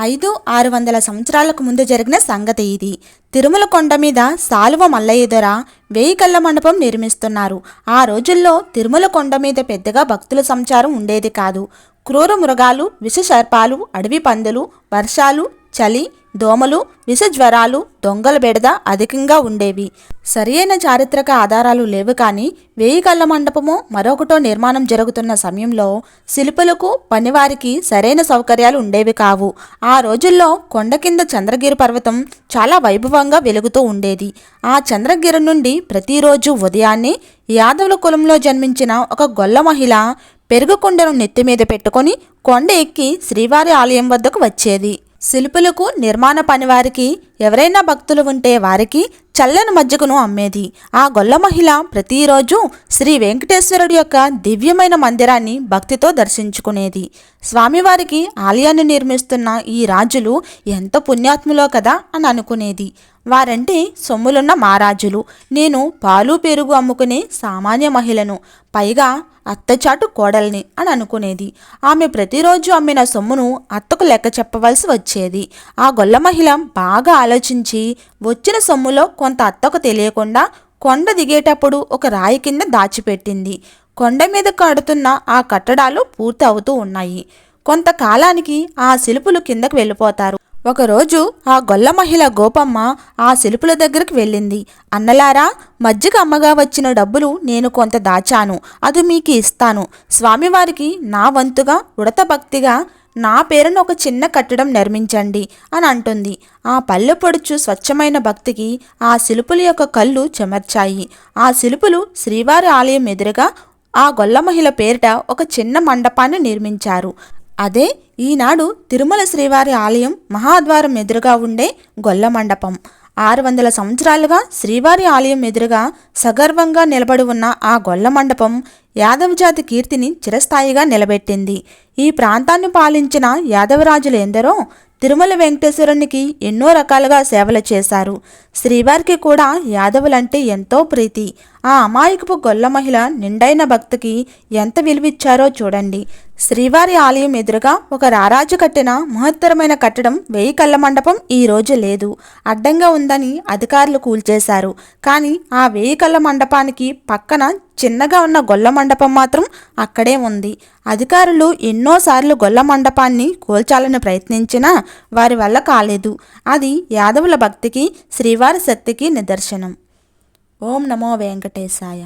ఐదు ఆరు వందల సంవత్సరాలకు ముందు జరిగిన సంగతి ఇది. తిరుమల కొండ మీద సాలువ మల్లయ్య దొర వేయి కళ్ళ మండపం నిర్మిస్తున్నారు. ఆ రోజుల్లో తిరుమల కొండ మీద పెద్దగా భక్తుల సంచారం ఉండేది కాదు. క్రూర మృగాలు విషసర్పాలు అడవి పందులు వర్షాలు చలి దోమలు విష జ్వరాలు దొంగల బెడద అధికంగా ఉండేవి. సరియైన చారిత్రక ఆధారాలు లేవు కానీ వేయి కళ్ళ మండపము మరొకటో నిర్మాణం జరుగుతున్న సమయంలో శిల్పులకు పనివారికి సరైన సౌకర్యాలు ఉండేవి కావు. ఆ రోజుల్లో కొండ కింద చంద్రగిరి పర్వతం చాలా వైభవంగా వెలుగుతూ ఉండేది. ఆ చంద్రగిరి నుండి ప్రతిరోజు ఉదయాన్నే యాదవుల కులంలో జన్మించిన ఒక గొల్ల మహిళ పెరుగు కొండను నెత్తి మీద పెట్టుకొని కొండ ఎక్కి శ్రీవారి ఆలయం వద్దకు వచ్చేది. శిల్పులకు నిర్మాణ పనివారికి ఎవరైనా భక్తులు ఉంటే వారికి చల్లని మజ్జిగను అమ్మేది. ఆ గొల్ల మహిళ ప్రతిరోజు శ్రీ వెంకటేశ్వరుడు యొక్క దివ్యమైన మందిరాన్ని భక్తితో దర్శించుకునేది. స్వామివారికి ఆలయాన్ని నిర్మిస్తున్న ఈ రాజులు ఎంత పుణ్యాత్ములో కదా అని అనుకునేది. వారంటే సొమ్ములున్న మారాజులు నేను పాలు పెరుగు అమ్ముకునే సామాన్య మహిళను పైగా అత్తచాటు కోడల్ని అని అనుకునేది. ఆమె ప్రతిరోజు అమ్మిన సొమ్మును అత్తకు లెక్క చెప్పవలసి వచ్చేది. ఆ గొల్ల మహిళ బాగా ఆలోచించి వచ్చిన సొమ్ములో కొంత అత్తకు తెలియకుండా కొండ దిగేటప్పుడు ఒక రాయి కింద దాచిపెట్టింది. కొండ మీద కడుతున్న ఆ కట్టడాలు పూర్తి అవుతూ ఉన్నాయి. కొంతకాలానికి ఆ శిల్పులు కిందకు వెళ్ళిపోతారు. ఒకరోజు ఆ గొల్ల మహిళ గోపమ్మ ఆ శిల్పుల దగ్గరికి వెళ్ళింది. అన్నలారా మజ్జిగ అమ్మగా వచ్చిన డబ్బులు నేను కొంత దాచాను. అది మీకు ఇస్తాను. స్వామివారికి నా వంతుగా ఉడత భక్తిగా నా పేరున ఒక చిన్న కట్టడం నిర్మించండి అని అంటుంది. ఆ పల్లె పొడుచు స్వచ్ఛమైన భక్తికి ఆ శిల్పుల యొక్క కళ్ళు చెమర్చాయి. ఆ శిల్పులు శ్రీవారి ఆలయం ఎదురుగా ఆ గొల్ల మహిళ పేరిట ఒక చిన్న మండపాన్ని నిర్మించారు. అదే ఈనాడు తిరుమల శ్రీవారి ఆలయం మహాద్వారం ఎదురుగా ఉండే గొల్ల మండపం. ఆరు వందల సంవత్సరాలుగా శ్రీవారి ఆలయం ఎదురుగా సగర్వంగా నిలబడి ఉన్న ఆ గొల్ల మండపం యాదవ జాతి కీర్తిని చిరస్థాయిగా నిలబెట్టింది. ఈ ప్రాంతాన్ని పాలించిన యాదవరాజులు ఎందరో తిరుమల వెంకటేశ్వరునికి ఎన్నో రకాలుగా సేవలు చేశారు. శ్రీవారికి కూడా యాదవులంటే ఎంతో ప్రీతి. ఆ అమాయకపు గొల్ల మహిళ నిండైన భక్తికి ఎంత విలువిచ్చారో చూడండి. శ్రీవారి ఆలయం ఎదురుగా ఒక రారాజు కట్టిన మహత్తరమైన కట్టడం వెయ్యి కళ్ళ మండపం ఈ రోజు లేదు. అడ్డంగా ఉందని అధికారులు కూల్చేశారు. కానీ ఆ వెయ్యి కళ్ళ మండపానికి పక్కన చిన్నగా ఉన్న గొల్ల మండపం మాత్రం అక్కడే ఉంది. అధికారులు ఎన్నోసార్లు గొల్ల మండపాన్ని కూల్చాలని ప్రయత్నించినా వారి వల్ల కాలేదు. అది యాదవుల భక్తికి శ్రీవారి శక్తికి నిదర్శనం. ఓం నమో వెంకటేశాయ.